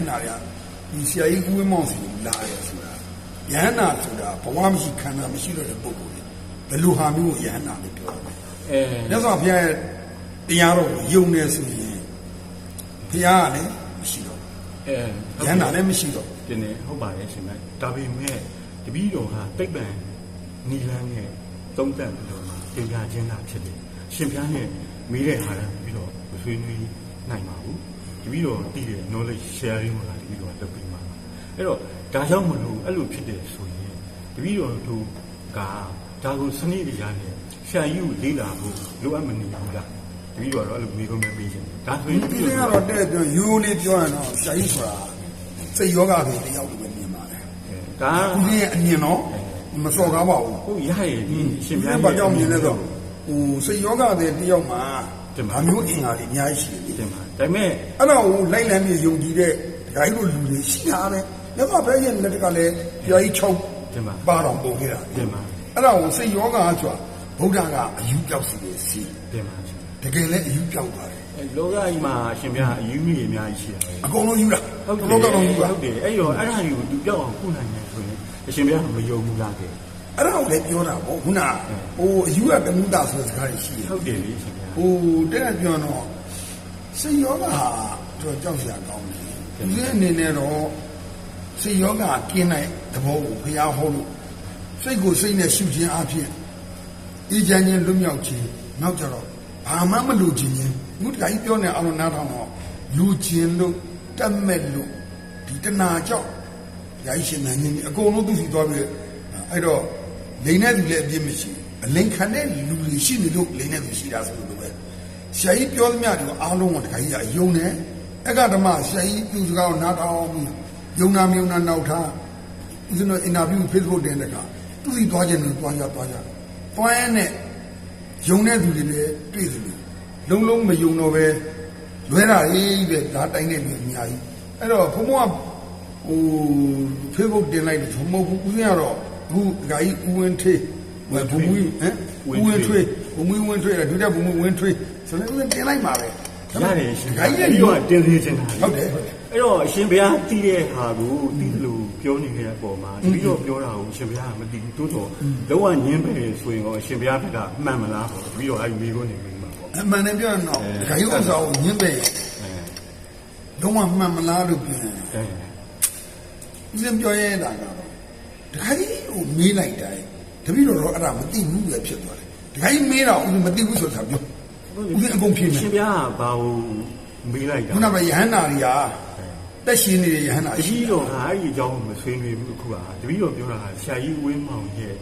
ဟန္တာတွေကဒီဆရာကြီးဦးဝင်းမောင်စီကိုလာတယ်ဆိုတာယဟန္တာဆိုတာဘဝမရှိခန္ဓာမရှိတော့တဲ့ပုဂ္ဂိုလ်တွေဘယ်လိုဟာမျိုးကိုယဟန္တာလို့ပြောလဲအဲမြတ်စွာဘုရားရဲ့တရားတော်ကိုယုံနေဆိုရင်ဘုရားကလည်းမရှိတော့အဲဘူးယဟန္တာလည်းမရှိတော့ဘူးဒီနေ့ဟုတ်ပါတယ်ရှင်ဗျဒါပေမဲ့တပည့်တော်ဟာတိတ်ပံနီလန်းနဲ့သုံးသပ်ပြီးတော့မှသင်ပြခြင်းသာဖြစ်တယ်ရှင်ပြားနဲ့မေးတဲ့ဟာလည်းပြီးတော့မဆွေးနွေးနိုင်ပါဘူး တပည့်တော်တည်တဲ့ knowledge sharing ကိုလည်းတပည့်တော်လုပ်ပြီးမှာအဲ့တော့ဒါကြောင့်မလို့အဲ့လိုဖြစ်တယ်ဆိုရင်တပည့်တော်တို့ကဒါကိုစနစ်တရားနဲ့ရှာယူလေးလာဖို့လိုအပ်မနေဘူးလားတပည့်တော်ကတော့အဲ့လိုမေးခွန်းပဲပေးခြင်းဒါဆိုရင်တပဒီည့်နေ့တော်ကတော့တဲ့ပြောယူလေးပြောရင်တော့ဆရာကြီးဆိုတာစိတ်ယောဂတွေတယောက်လိုပဲမြင်ပါတယ်ဒါဦးကြီးရဲ့အမြင်တော့မစော်ကားပါဘူးဟုတ်ရရဲ့ဒီရှင်ဒီပြားဘာကြောင့်မြင်လဲဆိုဟိုစိတ်ယောဂတွေတယောက်မှာ တင်ပါအမျိုးအင်္ဂါတွေအများကြီးရှိတယ်တင်ပါဒါပေမဲ့အဲ့တော့ဟိုလိုက်လံပြီးယုံကြည်တဲ့ဓာတ်လိုလူတွေရှိတာပဲမြတ်စွာဘုရားရဲ့လက်ကလည်းပြာကြီးချုပ်တင်ပါပါတော်ပုံခဲ့တာတင်ပါအဲ့တော့ဟိုစိတ်ယောဂဆိုတာဗုဒ္ဓကအယူပြောက်စီတယ်စီတင်ပါတကယ်လည်းအယူပြောက်သွားတယ်အဲလောကကြီးမှာရှင်ပြားအယူကြီးအများကြီးရှိတာပဲအကုန်လုံးယူတာဟုတ်တယ်လုံးကတော့ယူတာဟုတ်တယ်အဲ့တော့အဲ့ဒါကြီးကိုသူပြောက်အောင်ခုနိုင်တယ်ဆိုရင်အရှင်ပြားကမယုံဘူးလားကဲ အဲ့ဒါကိုလည်းပြောတာပေါ့ခုနဟိုအယူကတမှုတာဆိုတဲ့စကားကြီးရှိတယ်ဟုတ်တယ်လေရှင်ပြားဟိုတဲ့ပြောတော့စိတ်ယောဂဟာတော့ကြောက်စရာကောင်းတယ်ဒီအနေနဲ့တော့စိတ်ယောဂကင်းတဲ့သဘောကိုဘုရားဟောလို့စိတ်ကိုစိတ်နဲ့ရှုခြင်းအဖြစ်အေးချမ်းခြင်းလွတ်မြောက်ခြင်းနောက်ကြတော့ဘာမှမလူခြင်းချင်းဘုရားကြီးပြောနေအောင်လို့နားထောင်တော့လူခြင်းလို့တတ်မဲ့လို့ဒီတဏှာကြောင့်ဘုရားကြီးရှင်နိုင်ခြင်းအကုန်လုံးသူစီသွားပြီးအဲ့တော့ လိန်တဲ့သူလည်းအပြစ်မရှိဘူးအလိန်ခံတဲ့လူတွေရှိနေလို့လိန်တဲ့သူရှိတာဆိုလို့ပဲဆရာကြီးပြောသမျှတွေကိုအားလုံးကတခါကြီးကယုံတယ်အကဓမ္မဆရာကြီးသူစကားကိုနားထောင်ပြီးယုံနာမယုံနာနောက်ထားဦးဇင်းတို့အင်တာဗျူး Facebook တင်တဲ့အခါသူစီသွားခြင်းလို့သွားကြသွားကြတွိုင်းနဲ့ယုံတဲ့သူတွေလည်းတွေ့သလိုလုံးလုံးမယုံတော့ပဲလွဲတာရေးပဲဓာတ်တိုင်းတဲ့လူအများကြီးအဲ့တော့ဘုံဘုံကဟို Facebook တင်လိုက်တယ်မဟုတ်ဘူးဦးဇင်းကတော့ အခုဒကာကြီးဦးဝင်းထေးဘယ်ဘုံမူဟမ်ဦးဝင်းထွေးဘုံမူဝင်းထွေးတယ်ဒုတိယဘုံမူဝင်းထွေးဆိုတော့ဦးဇင်းတင်လိုက်ပါပဲရတယ်ရှင်ဒကာကြီးဒီကကတင်သေးခြင်းတာဟုတ်တယ်ဟုတ်တယ်အဲ့တော့အရှင်ဘုရားတည်တဲ့ဟာကိုတည်လို့ပြောနေတဲ့အပေါ်မှာတပည့်တော်ပြောတာကိုအရှင်ဘုရားကမတည်ဘူးတိုးတော့လုံးဝညင်းပဲဆိုရင်တော့အရှင်ဘုရားဘက်ကမှန်မလားပေါ့တပည့်တော်အဲ့ဒီမိခွန်းနေမိမှာပေါ့အမှန်နဲ့ပြောရင်တော့ဒကာကြီးဥစ္စာကိုညှင်းပဲအဲလုံးဝမှန်မလားလို့ပြောရင်အဲဦးဇင်းပြောရဲတာကတော့ ဒကာကြီးကိုမေးလိုက်တိုင်းတပည့်တော်တော့အဲ့ဒါမသိဘူးပဲဖြစ်သွားတယ်ဒကာကြီးမေးတာဦးဇင်းမသိဘူးဆိုတာပြောဦးဇင်းအကုန်ဖြေမယ်ရှင်ဘုရားကဘာကိုမေးလိုက်တာခုနကယဟန္တာတွေကတက်ရှင်နေတဲ့ယဟန္တာတရှိပည့်တယ်တော်ကအဲ့ဒီအကြောင်းကိုမဆွေးနွေးဘူးအခုကတပည့်တော်ပြောတာကဆရာကြီးဝင်းမောင်ရဲ့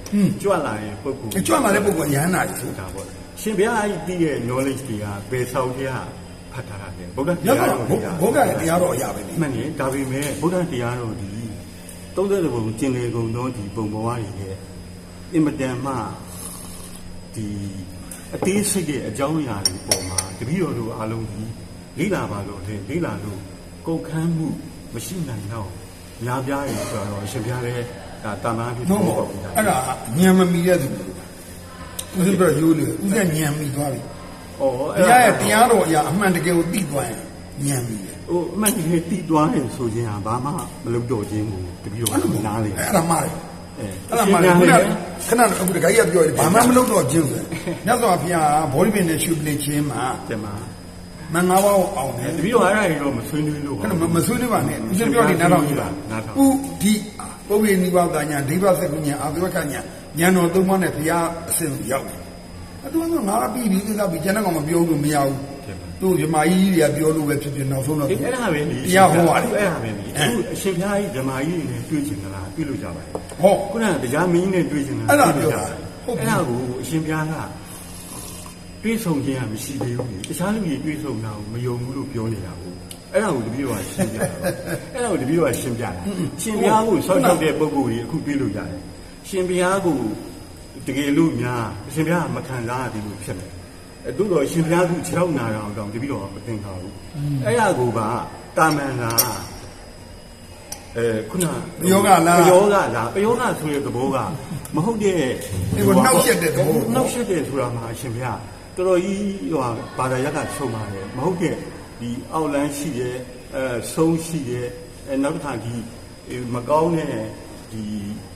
ကြွလာတဲ့ပုဂ္ဂိုလ်ကြွလာတဲ့ပုဂ္ဂိုလ်ကယဟန္တာကြီးဆိုဒါပေါ့ရှင်ဘုရားအဲ့ဒီတည်တဲ့ knowledge တွေကဘယ်ဆောင်တရားဖတ်ထားတာလဲဗုဒ္ဓညတရားတော့တော်တွေကဘုရားရဲ့တရားတော်အရာပဲလေမှန်တယ်ဒါပေမဲ့ဗုဒ္ဓတရားတော်ဒီ 30ဘုံကျင်လေကုန်သောဒီပုံပေါ်ရည်ရဲ့အင်မတန်မှဒီအသေးစိတ်ရဲ့အကြောင်းအရာတွေပေါ်မှာတပည့်တော်တို့အားလုံးဒီလေးလာပါလို့လေလေးလာလို့ကုန်ခန်းမှုမရှိနိုင်တော့များပြားရဆိုတော့အရှင်ပြားလည်းဒါတာမန်ဖြစ်နော်ပေါ့ပေါ့ဗျာအဲ့ဒါညံမမီတဲ့သူဦးဇင်းပြောရိုးလေဦးဇင်းညံမီသွားပြီဩဘုရားရဲ့တရားတော်အရာအမှန်တကယ်ကိုသိသွားရင်ညံမီတယ် ဟိုအမှန်တကယ်တည်သွားတယ်ဆိုခြင်းဟာဘာမှမလုပ်တော့ခြင်းကိုတပည့်တော်အဲ့လိုကနားလေအဲ့ဒါမှတယ်အဲအဲ့ဒါမှလည်းခုနကခဏအခုတခါကြီးကပြောတယ်ဘာမှမလုပ်တော့ခြင်းဆိုမြတ်စွာဘုရားဘောဓိပင်နဲ့ရှုပ်နေခြင်းမှာတယ်မှာမင်္ဂလာပါကိုအောင်တယ်တပည့်တော်အဲ့ဒါကြီးတော့မဆွေးနွေးလို့ခဏမမဆွေးနေပါနဲ့ဦးဇင်းပြောနေနားထောင်ကြည့်ပါနားထောင်ဥဒီပုဗ္ဗေနိဗ္ဗာန်ညာဒိဗ္ဗစကုညာအာသဝကညာဉာဏ်တော်သုံးပါးနဲ့ဘုရားအစဉ်ကိုရောက်တယ်အဲ့ဒါကငါကပြီးပြီးကိစ္စပြီးကျန်တဲ့ကောင်မပြောလို့မရဘူး သူဓမ္မကြီးတွေကပြောလို့ပဲဖြစ်ဖြစ်နောက်ဆုံးတော့အေးအဲ့ဒါပဲလေတရားဟောရတယ်အဲ့ဒါပဲလေအခုအရှင်ဘုရားကြီးဓမ္မကြီးနဲ့တွေ့ချင်သလားတွေ့လို့ကြပါရဲ့ဟောခုနကတရားမင်းနဲ့တွေ့ချင်တာအဲ့ဒါတွေ့လို့ပြောတာကြဟုတ်ပြီအဲ့ဒါကိုအရှင်ဘုရားကတွေ့ဆုံခြင်းကမရှိသေးဘူးလေတခြားလူကြီးတွေ့ဆုံတာကိုမယုံဘူးလို့ပြောနေတာကိုအဲ့ဒါကိုတပည့်တော်ကရှင်းပြတာအဲ့ဒါကိုတပည့်တော်ကရှင်းပြတာရှင်ဘုရားကိုဆောက်ရှောက်တဲ့ပုံကိုယ်ကြီးအခုတွေ့လို့ရတယ်ရှင်ဘုရားကိုတကယ်လို့များအရှင်ဘုရားကမခံစားရသေးလို့ဖြစ်မယ် အဲ့တို့တော့ရှင်ဘုရားကခြေထောက်နာတာအောင်တပည့်တော်ကမသိတာဘူးအဲ့ဒါကိုကတာမန်လားအဲခုနပယောဂလားပယောဂလားပယောဂဆိုတဲ့သဘောကမဟုတ်တဲ့ဒီကိုနှောက်ယှက်တဲ့သဘောနှောက်ရှက်တဲ့ဆိုတာမှာအရှင်ဘုရားတော်တော်ကြီးဟိုဟာဘာသာရပ်ကဆုံးပါတယ်မဟုတ်တဲ့ဒီအောက်လန်းရှိတယ်အဲဆုံးရှိတယ်အဲနောက်တစ်ခါဒီအေးမကောင်းတဲ့ဒီ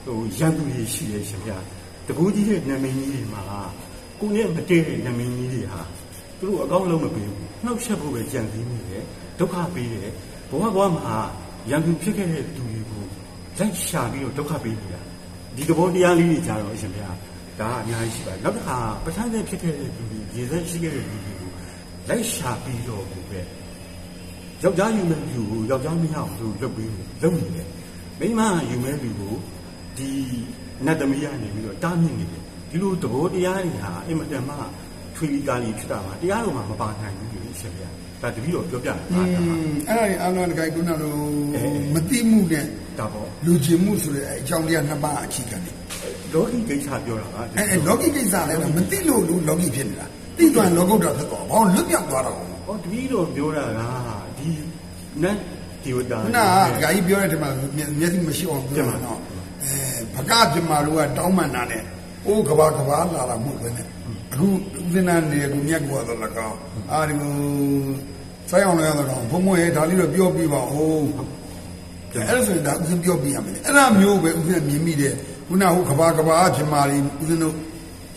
ဟိုရန်သူတွေရှိတယ်ရှင်ဗျာတကူကြီးတဲ့နာမည်ကြီးတွေမှာ ကိုနဲ့မတည့်တဲ့နာမည်ကြီးတွေဟာသူတို့အကောင်းလုံးမပေးဘူးနှောက်ယှက်ဖို့ပဲကြံစည်နေတယ်ဒုက္ခပေးတယ်ဘဝဘဝမှာရန်သူဖြစ်ခဲ့တဲ့သူတွေကိုလိုက်ရှာပြီးတော့ဒုက္ခပေးနေတာဒီသဘောတရားလေးတွေကြတော့ရှင်ဗျာဒါကအများကြီးရှိပါတယ်နောက်တစ်ခါပဋ္ဌာန်းတဲ့ဖြစ်ခဲ့တဲ့သူတွေရေစက်ရှိခဲ့တဲ့သူတွေကိုလိုက်ရှာပြီးတော့ကိုပဲယောက်ျားယူမဲ့လူကိုယောက်ျားမရအောင်သူလုပ်ပြီးလုပ်နေတယ်မိန်းမယူမဲ့လူကိုဒီနတ်သမီးကနေပြီးတော့တားမြစ်နေတယ် ဒီလိုသဘောတရားတွေဟာအင်မတန်မှထွေလီကာလီဖြစ်တာပါတရားတော်မှာမပါနိုင်ဘူးလို့ရှင်ဗျာဒါတပည့်တော်ပြောပြတာอืဒါมအဲ့ဒါကြီးအာလောတခိုင်ကုနာတို့မတိမှုနဲ့ဒါပေါ့လူချင်းမှုဆိုတဲ့အကြောင်းတရားနှစ်ပါးအခြေခံတယ်လောကီကိစ္စပြောတာပါအဲအဲလောကီကိစ္စလည်းမသိလို့လူလောကီဖြစ်နေတာသိသွားရင်လောကုတ္တရာဖြစ်သွားဘာလို့လွတ်ပြောက်သွားတော့ဟောတပည့်တော်ပြောတာကဒီနတ်ဒီဝတ္တာခုနကဒကာကြီးပြောတဲ့တည်းမှာမျက်စိမရှိအောင်ပြောတာနော်အဲဘကပြမလူကတောင်းမှန်တာနဲ့ အိုးကဘာကဘာလာတာမဟုတ်ပဲနဲ့အခုဦးဇင်းနာနေကူမြက်ကွာတော့လကောင်းအာဒီကိုဆိုင်အောင်လည်းရတော့ဘုံမွေဒါလေးတော့ပြောပြပါဦးအဲ့ဒါဆိုရင်ဒါဦးဇင်းပြောပြရမယ်အဲ့ဒါမျိုးပဲဦးဇင်းမြင်မိတယ်ခုနကဟိုကဘာကဘာပြမလေးဦးဇင်းတို့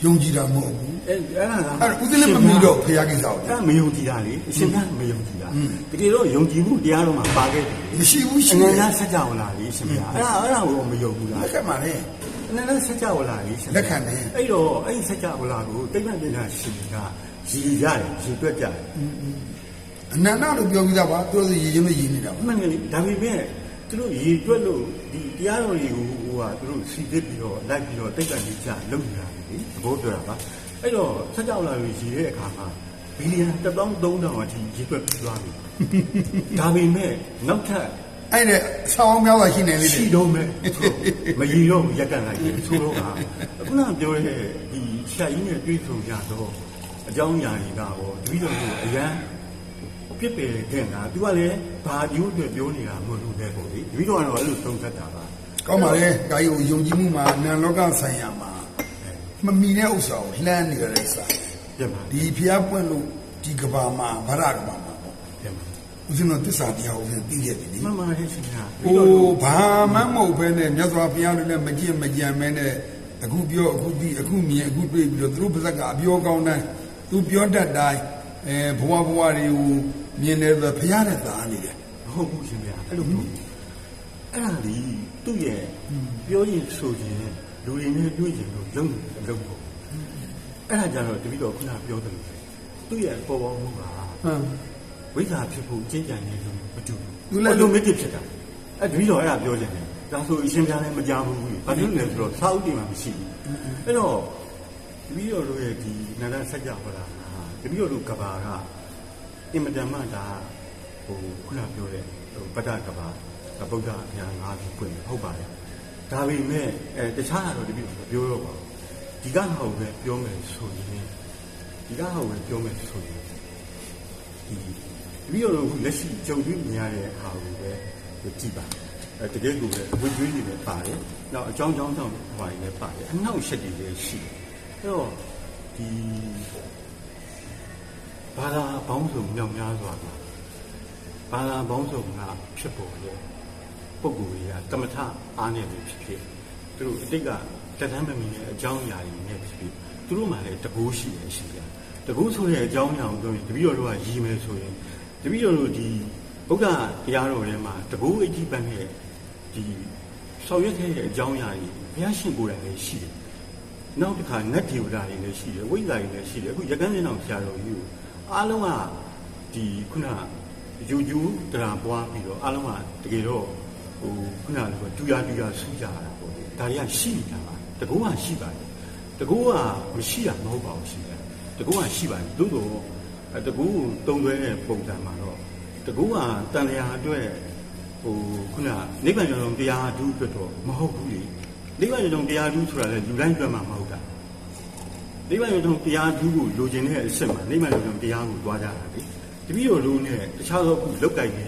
ယုံကြည်တာမဟုတ်ဘူးအဲအဲ့ဒါကအဲ့ဒါဦးဇင်းလည်းမမီတော့ဖရာကိစ္စကိုအဲ့ဒါမယုံကြည်တာလေအရှင်ကမယုံကြည်တာတကယ်တော့ယုံကြည်မှုတရားတော်မှာပါခဲ့တယ်လေမရှိဘူးရှိအတနယ်န္တဆက်ကြဝဠာလေးရှင်ဗျာအဲ့ဒါအဲ့ဒါကိုမယုံဘူးလားလက်ခံပါလေအ နန္တဆက်ကြဝဠာလေးရှင်လက်ခံတယ်အဲ့တော့အဲ့ဒီဆက်ကြဝဠာကိုတိဋ္ဌိပညာရှင်ကရည်ရတယ်ရည်တွက်ကြတယ်အနန္တလို့ပြောပြီးသားပါသူတို့ရည်ရင်းမရည်နေတာပါအမှန်ကလေးဒါပေမဲ့သူတို့ရည်တွက်လို့ဒီတရားတော်တွေကိုဟိုကသူတို့စီစစ်ပြီးတော့လိုက်ပြီးတော့တိဋ္ဌိပညာလုပ်နေတာလေသဘောပြောတာပါအဲ့တော့ဆက်ကြဝဠာကိုရည်တဲ့အခါမှာဘီလီယံ1300အထိရည်တွက်ပြီးသွားပြီဒါပေမဲ့နောက်ထပ် အဲ့ဒါဆောင်းများစွာရှိနေလေရှိတော့မဲ့မရည်တော့ဘူးရက်ကန်လိုက်တယ်ဆိုတော့ကခုနပြောတဲ့ဒီရှာကြီးနဲ့တွေ့ဆုံကြတော့အကြောင်းအရာတွေကဟောတပည့်တော်တို့အရန်ပြစ်ပယ်တဲ့ကသူကလည်းဘာဒီဥအတွက်ပြောနေတာမဟုတ်ဘူးလေပေါ့လေတပည့်တော်ကတော့အဲ့လိုသုံးသပ်တာပါကောင်းပါလေဒါကြီးကိုယုံကြည်မှုမှာနံလောကဆိုင်ရာမှာမမီတဲ့ဥစ္စာကိုလှမ်းနေရတဲ့စာပြတ်ပါဒီဖျားပွင့်လို့ဒီကဘာမှာဗရကဘာမှာပေါ့ပြတ်ပါ ဦးဇင်းတို့သစ္စာတရားကိုသိခဲ့ပြီလေမမလေးရှင်ကအိုးဘာမှမဟုတ်ပဲနဲ့မြတ်စွာဘုရားလည်းမကြည့်မကြံမဲနဲ့အခုပြောအခုဒီအခုမြင်အခုတွေ့ပြီးတော့သူတို့ပါဇက်ကအပြောကောင်းတိုင်းသူပြောတတ်တိုင်းအဲဘဝဘဝတွေကိုမြင်တယ်ဆိုဘုရားနဲ့သာနေတယ်မဟုတ်ဘူးရှင်ဗျာအဲ့လိုမဟုတ်ဘူးအဲ့ဒါဒီသူ့ရဲ့ပြောရင်ဆိုရင်လူတွေနဲ့တွေ့ရင်လို့လုံးလုံးပေါ့အဲ့ဒါကြတော့တပည့်တော်ခုနပြောတယ်လို့သူ့ရဲ့ပေါ်ပေါ်မှုကဟမ် ဝိဇ္ဇာဖြစ်ဖို့အကျဉ်းကြံနေလို့မတူသူဘူးလည်းအဲ့လိုမဖြစ်ဖြစ်တာအဲ့တပည့်တော်အဲ့ဒါပြောချင်တယ်ဒါဆိုအရှင်ပြားလည်းမကြဘူးဘူးဘာလို့လဲဆိုတော့သာဥတည်မှာမရှိဘူးအဲ့တော့တပည့်တော်တို့ရဲ့ဒီနန္ဒစัจ java ဟလာတပည့်တော်တို့ကဘာကအင်မတန်မှဒါဟိုခုနပြောတဲ့ဟိုပတ္တကဘာဗုဒ္ဓဘုရားငါးခုပွင့်ဟုတ်ပါတယ်ဒါပေမဲ့အဲတခြားကတော့တပည့်တော်မပြောတော့ပါဘူးဒီကဟောပဲပြောမယ်ဆိုရင်ဒီကဟောပဲပြောမယ်ဆိုရင်ဒီ ပြီးတော့အခုလက်ရှိကြုံတွေ့နေရတဲ့ဟာကိုပဲကြည့်ပါအဲတကယ်ကိုပဲဝိကျွေးနေလည်းပါတယ်နောက်အကြောင်းကြောင်းကြောင့်ဟိုလည်းပါတယ်အနောက်ရှက်တွေလည်းရှိတယ်အဲ့တော့ဒီဘာသာဘောင်းစုံမြောင်များစွာကဘာသာဘောင်းစုံကဖြစ်ပေါ်တဲ့ပုံကိုယ်တွေကတမထအားနေတယ်ဖြစ်ဖြစ်သူတို့အတိတ်ကတက်တမ်းမမီတဲ့အကြောင်းအရာတွေနဲ့ဖြစ်ဖြစ်သူတို့မှလည်းတကူရှိတယ်ရှိတယ်တကူဆိုတဲ့အကြောင်းအရာကိုပြောရင်တပည့်တော်တို့ကရည်မယ်ဆိုရင် တပည့်တော်တို့ဒီဗုဒ္ဓတရားတော်ထဲမှာတကူအကြည့်ပန်းတဲ့ဒီဆောင်ရွက်ခဲ့တဲ့အကြောင်းအရာတွေဘုရားရှင်ကိုယ်တိုင်လည်းရှိတယ်နောက်တစ်ခါနတ်ဒေဝတာတွေလည်းရှိတယ်ဝိဇ္ဇာတွေလည်းရှိတယ်အခုရကန်းစင်းအောင်ဆရာတော်ကြီးကိုအားလုံးကဒီခုနယူယူတရာပွားပြီးတော့အားလုံးကတကယ်တော့ဟိုခုနလိုတူရတူရဆူးကြတာပေါ့လေဒါတွေကရှိနေတာပါတကူကရှိပါတယ်တကူကမရှိတာမဟုတ်ပါဘူးရှိတယ်တကူကရှိပါတယ်သို့တော့အဲ တကူတုံသွဲတဲ့ပုံစံမှာတော့တကူကတန်လျာအတွက်ဟိုခုနနိဗ္ဗာန်ကျောင်းတရားအထူးအတွက်တော့မဟုတ်ဘူးလေနိဗ္ဗာန်ရုံတရားဓုဆိုတာလေလူတိုင်းအတွက်မှမဟုတ်တာနိဗ္ဗာန်ရုံတရားဓုကိုလိုချင်တဲ့အစ်စ်မှာနိဗ္ဗာန်ရုံတရားကိုတွားကြတာလေတပည့်တော်လုံးနဲ့တခြားသောခုလောက်တိုင်နေ